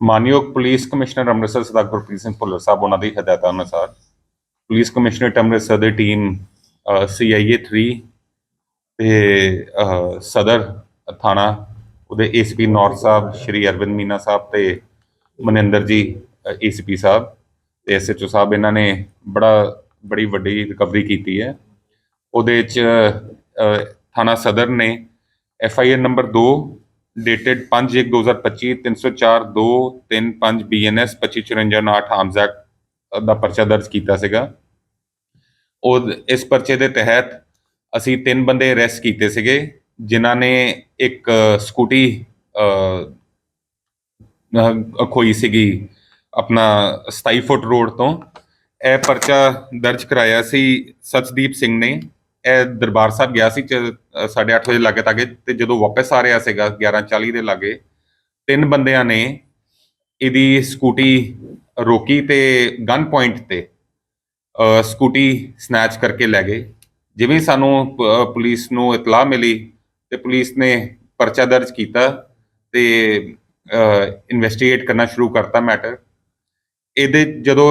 ਮਾਨਯੋਗ police commissioner Amritsar Sardar Gurpreet Singh Bhullar ਸਾਹਿਬ, ਉਹਨਾਂ ਦੀ ਹਦਾਇਤਾਂ ਅਨੁਸਾਰ ਪੁਲਿਸ ਕਮਿਸ਼ਨਰ ਅੰਮ੍ਰਿਤਸਰ ਦੀ ਟੀਮ ਸੀਆਈਏ 3 ਤੇ ਸਦਰ ਥਾਣਾ, ਉਹਦੇ ਏਸੀਪੀ ਨੌਰ ਸਾਹਿਬ, ਸ਼੍ਰੀ ਅਰਵਿੰਦ ਮੀਨਾ ਸਾਹਿਬ ਤੇ ਮਨਿੰਦਰ ਜੀ ਏਸੀਪੀ ਸਾਹਿਬ ਤੇ ਐਸਐਚਓ ਸਾਹਿਬ, ਇਹਨਾਂ ਨੇ ਬੜਾ, ਬੜੀ ਵੱਡੀ ਰਿਕਵਰੀ ਕੀਤੀ ਹੈ। ਉਹਦੇ ਚ ਥਾਣਾ ਸਦਰ ਨੇ FIR number 2 dated 5/1/2025 304 2 35 BNS 2554 arms act ਦਾ ਪਰਚਾ ਦਰਜ ਕੀਤਾ ਸੀਗਾ। ਉਹ ਇਸ ਪਰਚੇ ਦੇ ਤਹਿਤ ਅਸੀਂ ਤਿੰਨ ਬੰਦੇ ਅਰੈਸਟ ਕੀਤੇ ਸੀਗੇ, ਜਿਨ੍ਹਾਂ ਨੇ ਇੱਕ ਸਕੂਟੀ ਖੋਈ ਸੀਗੀ ਆਪਣਾ 27 ਫੁੱਟ ਰੋਡ ਤੋਂ। ਇਹ ਪਰਚਾ ਦਰਜ ਕਰਾਇਆ ਸੀ ਸਚਦੀਪ ਸਿੰਘ ਨੇ। ਇਹ ਦਰਬਾਰ ਸਾਹਿਬ ਗਿਆ ਸੀ 8:30 ਵਜੇ ਲਾਗੇ ਤਾਗੇ ਤੇ ਜਦੋਂ ਵਾਪਸ ਆ ਰਿਹਾ ਸੀਗਾ 11:40 ਦੇ ਲਾਗੇ, ਤਿੰਨ ਬੰਦਿਆਂ ਨੇ ਇਹਦੀ ਸਕੂਟੀ ਰੋਕੀ ਤੇ ਗਨ ਪੁਆਇੰਟ ਤੇ ਸਕੂਟੀ ਸਨੈਚ ਕਰਕੇ ਲੈ ਗਏ। ਜਿਵੇਂ ਸਾਨੂੰ ਪੁਲਿਸ ਨੂੰ ਇਤਲਾਹ ਮਿਲੀ ਤੇ ਪੁਲਿਸ ਨੇ ਪਰਚਾ ਦਰਜ ਕੀਤਾ ਤੇ ਇਨਵੈਸਟੀਗੇਟ ਕਰਨਾ ਸ਼ੁਰੂ ਕਰਤਾ ਮੈਟਰ ਇਹਦੇ ਜਦੋਂ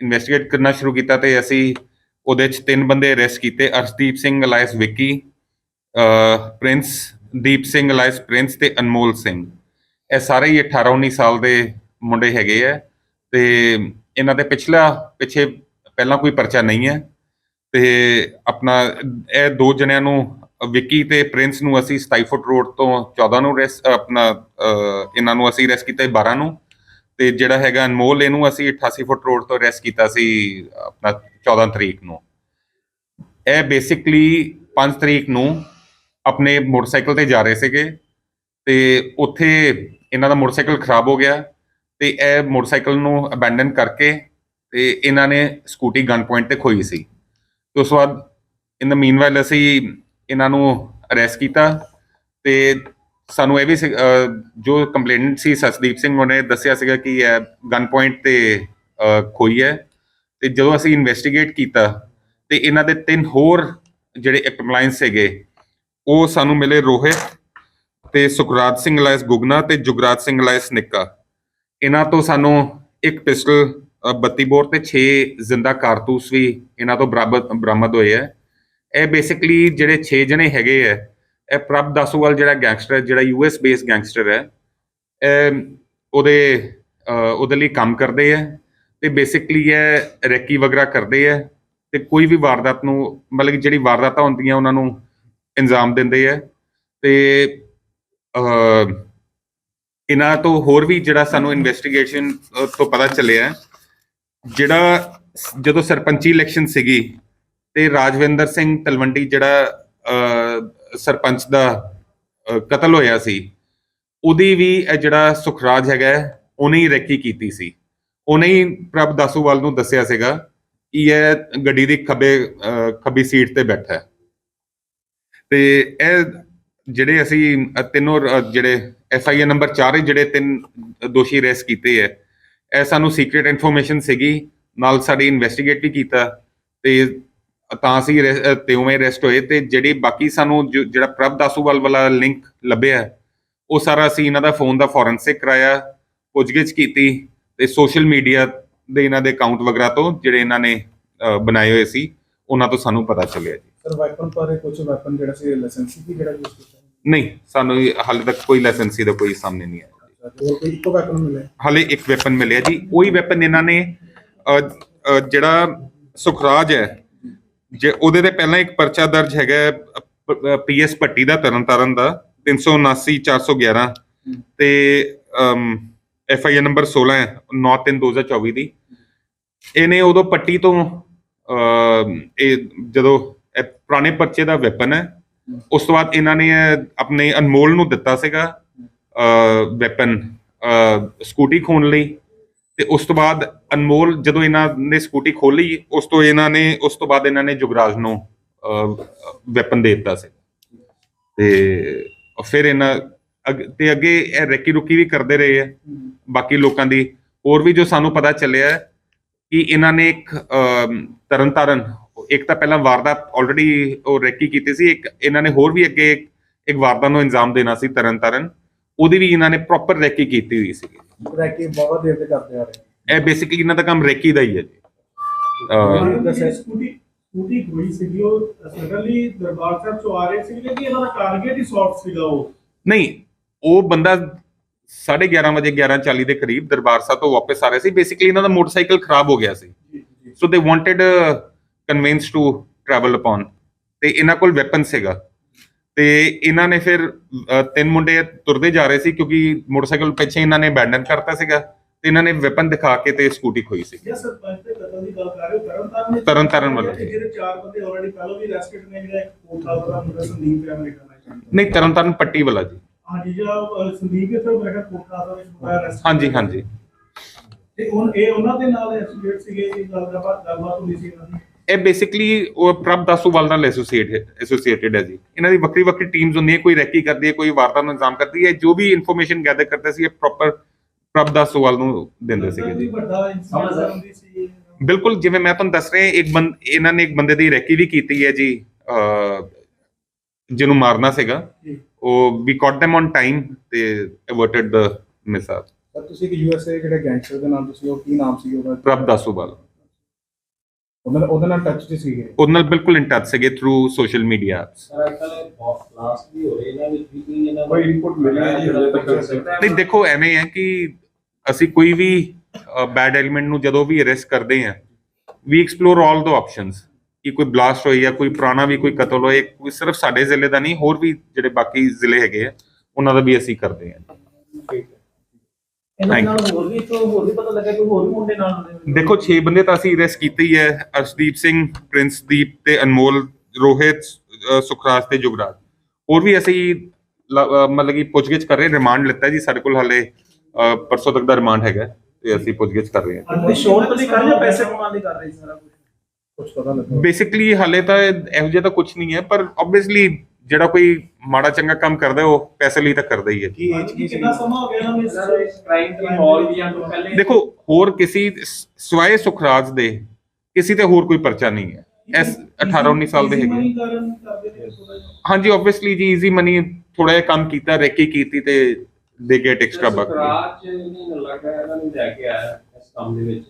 ਇਨਵੈਸਟੀਗੇਟ ਕਰਨਾ ਸ਼ੁਰੂ ਕੀਤਾ ਤੇ ਅਸੀਂ ਉਹਦੇ ਚ ਤਿੰਨ ਬੰਦੇ ਅਰੈਸਟ ਕੀਤੇ, ਅਰਸ਼ਦੀਪ ਸਿੰਘ ਅਲਾਇਸ ਵਿੱਕੀ ਪ੍ਰਿੰਸ, ਦੀਪ ਸਿੰਘ ਅਲਾਇਸ ਪ੍ਰਿੰਸ ਤੇ ਅਨਮੋਲ ਸਿੰਘ। ਇਹ ਸਾਰੇ ਹੀ 18 19 ਸਾਲ ਦੇ ਮੁੰਡੇ ਹੈਗੇ ਆ ਤੇ ਇਹਨਾਂ ਦੇ ਪਿਛਲਾ, ਪਿੱਛੇ ਪਹਿਲਾਂ ਕੋਈ ਪਰਚਾ ਨਹੀਂ ਹੈ ਤੇ ਆਪਣਾ ਇਹ ਦੋ ਜਣਿਆਂ ਨੂੰ, ਵਿੱਕੀ ਤੇ ਪ੍ਰਿੰਸ ਨੂੰ ਅਸੀਂ 27 ਰੋਡ ਤੋਂ 14 ਨੂੰ ਰੈਸ ਆਪਣਾ ਇਹਨਾਂ ਨੂੰ ਅਸੀਂ ਰੈਸ ਕੀਤਾ ਸੀ 12 ਨੂੰ। ਤੇ ਜਿਹੜਾ ਹੈਗਾ ਅਨਮੋਲ, ਇਹਨੂੰ ਅਸੀਂ 88 ਫੁੱਟ ਰੋਡ ਤੋਂ ਅਰੈਸਟ ਕੀਤਾ ਸੀ ਆਪਣਾ 14 ਤਰੀਕ ਨੂੰ। ਇਹ ਬੇਸਿਕਲੀ 5 ਤਰੀਕ ਨੂੰ ਆਪਣੇ ਮੋਟਰਸਾਈਕਲ ਤੇ ਜਾ ਰਹੇ ਸੀਗੇ ਤੇ ਉੱਥੇ ਇਹਨਾਂ ਦਾ ਮੋਟਰਸਾਈਕਲ ਖਰਾਬ ਹੋ ਗਿਆ ਤੇ ਇਹ ਮੋਟਰਸਾਈਕਲ ਨੂੰ ਅਬੈਂਡਨ ਕਰਕੇ ਤੇ ਇਹਨਾਂ ਨੇ ਸਕੂਟੀ ਗਨ ਪੁਆਇੰਟ ਤੇ ਖੋਈ ਸੀ। ਤੇ ਉਸ ਤੋਂ ਬਾਅਦ ਇਨ ਦਾ ਮੀਨਵਾਈਲ ਅਸੀਂ ਇਹਨਾਂ ਨੂੰ ਅਰੈਸਟ ਕੀਤਾ ਤੇ ਸਾਨੂੰ ਇਹ ਵੀ ਸੀ- ਜੋ ਕੰਪਲੇਨੈਂਟ ਸੀ ਸਸਦੀਪ ਸਿੰਘ ਉਹਨੇ ਦੱਸਿਆ ਸੀਗਾ ਕਿ ਇਹ ਗਨ ਪੁਆਇੰਟ ਤੇ ਖੋਈ ਹੈ ਤੇ ਜਦੋਂ ਅਸੀਂ ਇਨਵੈਸਟੀਗੇਟ ਕੀਤਾ ਤੇ ਇਹਨਾਂ ਦੇ ਤਿੰਨ ਹੋਰ ਜਿਹੜੇ ਐਪਲਾਈਂਸ ਹੈਗੇ ਉਹ ਸਾਨੂੰ ਮਿਲੇ ਰੋਹਿਤ ਤੇ ਸੁਖਰਾਜ ਸਿੰਘ ਲਾਇਸ ਗੁਗਨਾ ਤੇ ਜੁਗਰਾਜ ਸਿੰਘ ਲਾਇਸ ਨਿੱਕਾ। ਇਹਨਾਂ ਤੋਂ ਸਾਨੂੰ ਇੱਕ ਪਿਸਟਲ ਅ, 32 ਬੋਰ ਤੇ 6 ਜ਼ਿੰਦਾ ਕਾਰਤੂਸ ਵੀ ਇਹਨਾਂ ਤੋਂ ਬਰਾਬਰ ਬਰਾਮਦ ਹੋਏ ਆ ਇਹ ਬੇਸਿਕਲੀ ਜਿਹੜੇ 6 ਜਣੇ ਹੈਗੇ ਆ ਇਹ ਪ੍ਰਭ ਦਾਸੂਵਾਲ ਜਿਹੜਾ ਗੈਂਗਸਟਰ ਜਿਹੜਾ ਯੂਐਸ ਬੇਸ ਗੈਂਗਸਟਰ ਹੈ, ਇਹ ਉਹਦੇ ਉਹਦੇ ਲਈ ਕੰਮ ਕਰਦੇ ਆ ਤੇ ਬੇਸਿਕਲੀ ਇਹ ਰੈਕੀ ਵਗੈਰਾ ਕਰਦੇ ਆ ਤੇ ਕੋਈ ਵੀ ਵਾਰਦਾਤ ਨੂੰ, ਮਤਲਬ ਕਿ ਜਿਹੜੀ ਵਾਰਦਾਤਾਂ ਹੁੰਦੀਆਂ ਉਹਨਾਂ ਨੂੰ ਇੰਜ਼ਾਮ ਦਿੰਦੇ ਆ ਤੇ ਇਹਨਾਂ ਤੋਂ ਹੋਰ ਵੀ ਜਿਹੜਾ ਸਾਨੂੰ ਇਨਵੈਸਟੀਗੇਸ਼ਨ ਤੋਂ ਪਤਾ ਚੱਲਿਆ ਜਿਹੜਾ ਜਦੋਂ ਸਰਪੰਚੀ ਇਲੈਕਸ਼ਨ ਸੀਗੀ ਤੇ ਰਾਜਵਿੰਦਰ ਸਿੰਘ ਤਲਵੰਡੀ ਜਿਹੜਾ ਸਰਪੰਚ ਦਾ ਕਤਲ ਹੋਇਆ ਸੀ, ਉਹਦੀ ਵੀ ਇਹ ਜਿਹੜਾ ਸੁਖਰਾਜ ਹੈਗਾ, ਉਹਨੇ ਹੀ ਰੈਕੀ ਕੀਤੀ ਸੀ। ਉਹਨੇ ਹੀ ਪ੍ਰਭ ਦਾਸੂਵਾਲ ਨੂੰ ਦੱਸਿਆ ਸੀਗਾ ਕਿ ਇਹ ਗੱਡੀ ਦੀ ਖੱਬੇ ਖੱਬੀ ਸੀਟ ਤੇ ਬੈਠਾ ਹੈ। ਤੇ ਇਹ ਜਿਹੜੇ ਅਸੀਂ ਤਿੰਨੋਂ ਜਿਹੜੇ ਐਫ ਆਈ ਆਰ ਨੰਬਰ 4 ਜਿਹੜੇ ਤਿੰਨ ਦੋਸ਼ੀ ਅਰੈਸਟ ਕੀਤੇ ਹੈ, ਇਹ ਸਾਨੂੰ ਸੀਕ੍ਰੀਟ ਇਨਫੋਰਮੇਸ਼ਨ ਸੀਗੀ, ਨਾਲ ਸਾਡੀ ਇਨਵੈਸਟੀਗੇਟ ਵੀ ਕੀਤਾ ਤੇ ਤਾਂ ਅਸੀਂ arrest- ਅ, ਤੇ ਉਵੇਂ ਅਰੈਸਟ ਹੋਏ ਤੇ ਜਿਹੜੀ ਬਾਕੀ ਸਾਨੂੰ ਜਿਹੜਾ ਪ੍ਰਭ ਦਾਸੂਵਾਲ ਵਾਲਾ ਲਿੰਕ ਲੱਭਿਆ ਉਹ ਸਾਰਾ ਅਸੀਂ ਇਹਨਾਂ ਦਾ ਫੋਨ ਦਾ ਫੋਰੈਂਸਿਕ ਕਰਾਇਆ ਪੁੱਛਗਿੱਛ ਕੀਤੀ ਤੇ ਸੋਸ਼ਲ ਮੀਡੀਆ ਦੇ ਇਹਨਾਂ ਦੇ ਅਕਾਊਂਟ ਵਗੈਰਾ ਤੋਂ ਜਿਹੜੇ ਇਹਨਾਂ ਨੇ ਬਣਾਏ ਹੋਏ ਸੀ ਉਹਨਾਂ ਤੋਂ ਸਾਨੂੰ ਪਤਾ ਚੱਲਿਆ ਜੀ। ਸਰ ਵੈਪਨ ਪਰ ਕੁਝ ਵੈਪਨ ਜਿਹੜਾ ਸੀ ਲਾਇਸੈਂਸੀ ਵੀ ਜਿਹੜਾ ਯੂਜ਼ ਕੀਤਾ? ਨਹੀਂ ਸਾਨੂੰ ਹਾਲੇ ਤੱਕ ਕੋਈ ਲਾਇਸੈਂਸੀ ਦਾ ਕੋਈ ਸਾਹਮਣੇ ਨਹੀਂ ਆਇਆ। ਸਰ ਹੋਰ ਕੋਈ ਇੱਕੋ ਵੈਪਨ ਮਿਲਿਆ? ਹਾਲੇ ਇੱਕ ਵੈਪਨ ਮਿਲਿਆ ਜੀ ਉਹੀ ਵੈਪਨ ਇਹਨਾਂ ਨੇ ਜਿਹੜਾ ਸੁਖਰਾਜ ਹੈ ਜੇ ਉਹਦੇ ਤੇ ਪਹਿਲਾਂ ਇੱਕ ਪਰਚਾ ਦਰਜ ਹੈਗਾ ਪੀਐਸ ਭੱਟੀ ਦਾ ਤਰਨਤਾਰਨ ਦਾ 379 411 ਤੇ ਐਫ ਆਈ ਆਰ ਨੰਬਰ 16 ਹੈ 9/3/2024 ਦੀ ਇਹਨੇ ਉਦੋਂ ਪੱਟੀ ਤੋਂ ਇਹ ਜਦੋਂ ਇਹ ਪੁਰਾਣੇ ਪਰਚੇ ਦਾ ਵੈਪਨ ਹੈ ਉਸ ਤੋਂ ਬਾਅਦ ਇਹਨਾਂ ਨੇ ਆਪਣੇ ਅਨਮੋਲ ਨੂੰ ਦਿੱਤਾ ਸੀਗਾ ਵੈਪਨ ਸਕੂਟੀ ਖੋਣ ਲਈ। ਤੇ ਉਸ ਤੋਂ ਬਾਅਦ ਅਨਮੋਲ ਜਦੋਂ ਇਹਨਾਂ ਨੇ ਸਕੂਟੀ ਖੋਲੀ ਉਸ ਤੋਂ ਇਹਨਾਂ ਨੇ ਉਸ ਤੋਂ ਬਾਅਦ ਇਹਨਾਂ ਨੇ ਜੁਗਰਾਜ ਨੂੰ ਵੈਪਨ ਦੇ ਦਿੱਤਾ ਸੀ। ਤੇ ਫਿਰ ਇਹਨਾਂ ਤੇ ਅੱਗੇ ਇਹ ਰੈਕੀ ਰੁਕੀ ਵੀ ਕਰਦੇ ਰਹੇ ਆ ਬਾਕੀ ਲੋਕਾਂ ਦੀ। ਹੋਰ ਵੀ ਜੋ ਸਾਨੂੰ ਪਤਾ ਚੱਲਿਆ ਕਿ ਇਹਨਾਂ ਨੇ ਇੱਕ ਅਮ, ਤਰਨਤਾਰਨ ਇੱਕ ਤਾਂ ਪਹਿਲਾਂ ਵਾਰਦਾਤ ਆਲਰੇਡੀ ਉਹ ਰੈਕੀ ਕੀਤੀ ਸੀ ਇੱਕ ਇਹਨਾਂ ਨੇ ਹੋਰ ਵੀ ਅੱਗੇ ਇੱਕ- ਇੱਕ ਵਾਰਦਾਤ ਨੂੰ ਇੰਜਾਮ ਦੇਣਾ ਸੀ ਤਰਨਤਾਰਨ ਉਹਦੀ ਵੀ ਇਹਨਾਂ ਨੇ ਪ੍ਰੋਪਰ ਰੈਕੀ ਕੀਤੀ ਹੋਈ ਸੀ ਰੈਕੀ ਬਹੁਤ ਦੇਰ ਤੇ ਕਰਦੇ ਆ ਰਹੇ। ਇਹ ਬੇਸਿਕਲੀ ਇਹਨਾਂ ਦਾ ਕੰਮ ਰੈਕੀ ਦਾ ਹੀ ਹੈ ਜੀ। ਅਹ, ਦੱਸਿਆ- ਸਕੂਟੀ ਸਕੂਟੀ ਹੋਈ ਸੀਗੀ ਉਹ ਸਡਨਲੀ ਦਰਬਾਰ ਸਾਹਿਬ ਚੋਂ ਆ ਰਹੇ ਸੀਗੇ ਕਿ ਇਹਨਾਂ ਦਾ ਟਾਰਗੇਟ ਹੀ ਸੌਫਟ ਸੀਗਾ ਉਹ? ਨਹੀਂ ਉਹ ਬੰਦਾ 11:30 ਵਜੇ 11:40 ਦੇ ਕਰੀਬ ਦਰਬਾਰ ਸਾਹਿਬ ਤੋਂ ਵਾਪਸ ਆ ਰਿਹਾ ਸੀ। ਬੇਸਿਕਲੀ ਇਹਨਾਂ ਦਾ ਮੋਟਰਸਾਈਕਲ ਖਰਾਬ ਹੋ ਗਿਆ ਸੀ। ਜੀ ਜੀ। So they wanted convince to travel upon ਤੇ ਇਹਨਾਂ ਕੋਲ ਵੈਪਨ ਸੀਗਾ। ਤੇ ਇਹਨਾਂ ਨੇ ਫਿਰ ਤਿੰਨ ਮੁੰਡੇ ਤੁਰਦੇ ਜਾ ਰਹੇ ਸੀ ਕਿਉਂਕਿ ਮੋਟਰਸਾਈਕਲ ਪਿੱਛੇ ਇਹਨਾਂ ਨੇ ਅਬੈਂਡਨ ਕਰਤਾ ਸੀਗਾ ਤੇ ਇਹਨਾਂ ਨੇ ਵੈਪਨ ਦਿਖਾ ਕੇ ਤੇ ਸਕੂਟੀ ਖੋਈ ਸੀ। ਜੇ ਸਰਪੰਚ ਦੇ ਕਤਲ ਦੀ ਗੱਲ ਕਰ ਰਹੇ ਹੋ ਤਰਨਤਾਰਨ ਨੇ ਤਰਨਤਾਰਨ ਵੱਲੋਂ। ਜਿਹੜੇ ਚਾਰ ਬੰਦੇ ਆਲਰੇਡੀ ਪਹਿਲਾਂ ਵੀ ਅਰੈਸਟਡ ਨੇ ਜਿਹੜਾ ਇੱਕ ਕੋਟਾ ਦਾ ਮੁੰਡਾ ਸੰਦੀਪ ਅਮਰੀਕਾ ਦਾ ਨਹੀਂ ਤਰਨਤਾਰਨ ਪੱਟੀ ਵਾਲਾ ਜੀ। ਹਾਂਜੀ ਜਿਹੜਾ ਸੰਦੀਪ ਇੱਥੇ ਮੇਰਾ ਕੋਟਾ ਦਾ ਵਿੱਚ ਮੁੰਡਾ ਅਰੈਸਟ ਹਾਂਜੀ ਹਾਂਜੀ। ਤੇ ਉਹ ਇਹ ਉਹਨਾਂ ਦੇ ਨਾਲ ਐਸੋਸੀਏਟ ਸੀਗੇ ਇਹ ਗੱਲ ਦਾ ਗੱਲਬਾਤ ਹੁੰਦੀ ਸੀ ਇਹਨਾਂ ਦੀ। ਇਹ ਬੇਸਿਕਲੀ ਉਹ ਪ੍ਰਭ ਦਾਸੂਵਾਲ ਨਾਲ ਐਸੋਸੀਏਟ ਐਸੋਸੀਏਟਡ ਹੈ ਜੀ। ਇਹਨਾਂ ਦੀ ਵੱਖਰੀ ਵੱਖਰੀ ਟੀਮਸ ਹੁੰਦੀਆਂ ਕੋਈ ਰੈਕੀ ਕਰਦੀ ਹੈ ਕੋਈ ਵਾਰਤਾ ਨੂੰ ਇੰਤਜ਼ਾਮ ਕਰਦੀ ਹੈ। ਜੋ ਵੀ ਇਨਫੋਰਮੇਸ਼ਨ ਗੈਦਰ ਕਰਦੇ ਸੀ ਇਹ ਪ੍ਰੋਪਰ ਪ੍ਰਭ ਦਾਸੂਵਾਲ ਨੂੰ ਦਿੰਦੇ ਸੀਗੇ ਜੀ। ਬਿਲਕੁਲ ਜਿਵੇਂ ਮੈਂ ਤੁਹਾਨੂੰ ਦੱਸ ਰਿਹਾ ਇੱਕ ਬੰਦ ਇਹਨਾਂ ਨੇ ਇੱਕ ਬੰਦੇ ਦੀ ਰੈਕੀ ਵੀ ਕੀਤੀ ਹੈ ਜੀ ਜਿਹਨੂੰ ਮਾਰਨਾ ਸੀਗਾ। ਉਹ ਵੀ ਕੌਟ them ਔਨ ਟਾਈਮ ਤੇ ਅਵਰਟਡ ਦ ਮਿਸਲ ਤੁਸੀਂ ਕਿ ਯੂਐਸਏ ਜਿਹੜੇ ਗੈਂਗਸਟਰ ਦੇ ਨਾਮ ਤੁਸੀਂ ਉਹ ਕੀ ਨਾਮ ਸੀ ਉਹਦਾ? ਪ੍ਰਭ ਦਾਸੂਵਾਲ ਉਹਦੇ ਨਾਲ ਉਹਦੇ ਨਾਲ ਟੱਚ 'ਚ ਸੀਗੇ? ਉਹਦੇ ਨਾਲ ਬਿਲਕੁਲ ਇਨ ਟੱਚ ਸੀਗੇ ਥਰੂ ਸੋਸ਼ਲ ਮੀਡੀਆ ਸਰ ਅੱਜਕੱਲ ਕਲਾਸ ਵੀ ਹੋ ਰਹੇ ਇਹਨਾਂ ਵਿੱਚ ਵੀ ਕੋਈ ਇਹਨਾਂ ਕੋਈ input ਮਿਲਿਆ ਨਹੀਂ ਹਜੇ ਤੱਕ। ਨਹੀਂ ਦੇਖੋ ਐਵੇਂ ਹੈ ਕਿ ਅਸੀਂ ਕੋਈ ਵੀ ਬੈਡ ਐਲੀਮੈਂਟ ਨੂੰ ਜਦੋਂ ਵੀ ਅਰੈਸਟ ਕਰਦੇ ਹਾਂ ਵੀ ਐਕਸਪਲੋਰ ਆਲ ਦ ਆਪਸ਼ਨਸ ਕਿ ਕੋਈ ਬਲਾਸਟ ਹੋਈ ਜਾਂ ਕੋਈ ਪੁਰਾਣਾ ਵੀ ਕੋਈ ਕਤਲ ਹੋਏ ਕੋਈ ਸਿਰਫ ਸਾਡੇ ਜ਼ਿਲ੍ਹੇ ਦਾ ਨਹੀਂ ਹੋਰ ਵੀ ਜਿਹੜੇ ਬਾਕੀ ਜ਼ਿਲ੍ਹੇ ਹੈਗੇ ਆ ਉਹਨਾਂ ਦਾ ਵੀ ਅਸੀਂ ਕਰਦੇ ਹਾਂ। ਇਹਨਾਂ Thank ਨਾਲ ਹੋਰ ਵੀ ਤੋਂ ਹੋਰ ਵੀ ਪਤਾ ਲੱਗਾ ਕਿ ਹੋਰ ਵੀ ਮੁੰਡੇ ਨਾਲ ਹੁੰਦੇ ਨੇ। ਦੇਖੋ 6 ਬੰਦੇ ਤਾਂ ਅਸੀਂ ਅਰੈਸਟ ਕੀਤੇ ਹੀ ਹੈ ਅਰਸ਼ਦੀਪ ਸਿੰਘ ਪ੍ਰਿੰਸਦੀਪ ਤੇ ਅਨਮੋਲ ਰੋਹਿਤ ਅ, ਸੁਖਰਾਜ ਤੇ ਜੁਗਰਾਜ। ਹੋਰ ਵੀ ਅਸੀਂ ਲ- ਅ, ਮਤਲਬ ਕਿ ਪੁੱਛਗਿੱਛ ਕਰ ਰਹੇ ਰਿਮਾਂਡ ਲਿੱਤਾ ਜੀ ਸਾਡੇ ਕੋਲ ਹਾਲੇ ਅ, ਪਰਸੋਂ ਤੱਕ ਦਾ ਰਿਮਾਂਡ ਹੈਗਾ ਤੇ ਅਸੀਂ ਪੁੱਛਗਿੱਛ ਕਰ ਰਹੇ ਹਾਂ। ਤੇ ਸ਼ੋਰ ਤੋਂ ਕਰ ਜਾਂ ਪੈਸੇ ਕਮਾਉਣ ਲਈ ਕਰ ਰਹੇ ਸੀ ਸਾਰਾ ਕੁਝ ਕੁਝ ਪਤਾ ਲੱਗਾ ਬੇਸਿਕਲੀ ਹਾਲੇ ਤਾਂ ਇਹ- ਇਹੋ ਜਿਹਾ ਤਾਂ ਕੁਝ ਨਹੀਂ ਹੈ ਪਰ ਆਬਵੀਅਸਲੀ ਜਿਹੜਾ ਕੋਈ ਮਾੜਾ ਚੰਗਾ ਕੰਮ ਕਰਦਾ ਉਹ ਪੈਸੇ ਲਈ ਤਾਂ ਕਰਦਾ ਹੀ ਹੈ। ਕੀ ਏਜ ਕੀ ਸੀ ਕਿੰਨਾ ਸਮਾਂ ਹੋ ਗਿਆ ਇਹਨਾਂ ਨੂੰ ਸਰ ਕ੍ਰਾਈਮ ਦੀ ਮਾਹੌਲ ਵੀ ਜਾਂ ਤੋਂ ਪਹਿਲੇ ਦੇਖੋ ਹੋਰ ਕਿਸੇ ਸਿਵਾਏ ਸੁਖਰਾਜ ਦੇ ਕਿਸੇ ਤੇ ਹੋਰ ਕੋਈ ਪਰਚਾ ਨਹੀਂ ਹੈ। ਐਸ 18 19 ਸਾਲ ਦੇ ਹੈਗੇ। ਨੇ। ਹਾਂਜੀ ਆਬਵੀਅਸਲੀ ਜੀ ਈਜ਼ੀ ਮਨੀ ਥੋੜਾ ਜਿਹਾ ਕੰਮ ਕੀਤਾ ਰੈਕੀ ਕੀਤੀ ਤੇ ਦੇ ਗੇਟ ਐਕਸਟਰਾ ਬਕ ਰਾਜ ਨਹੀਂ ਲੱਗਾ ਇਹਨਾਂ ਨੂੰ ਲੈ ਕੇ ਆਇਆ ਇਸ ਕੰਮ ਦੇ ਵਿੱਚ।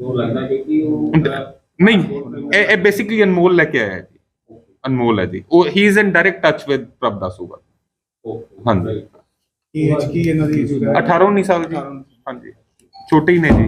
ਉਹ ਲੱਗਦਾ ਕਿ ਉਹ ਨਹੀਂ ਇਹ ਬੇਸਿਕਲੀ ਅਨਮੋਲ ਲੈ ਕੇ ਆਇਆ ਹੈ। ਅਨਮੋਲ ਹੈ ਜੀ। ਉਹ he is in direct touch with Prabh Dasuwal ਹਾਂਜੀ। ਕੀ ਏਜ ਕੀ ਇਹਨਾਂ ਦੀ 18 19 ਸਾਲ ਜੀ ਹਾਂਜੀ। ਛੋਟੇ ਹੀ ਨੇ ਜੀ।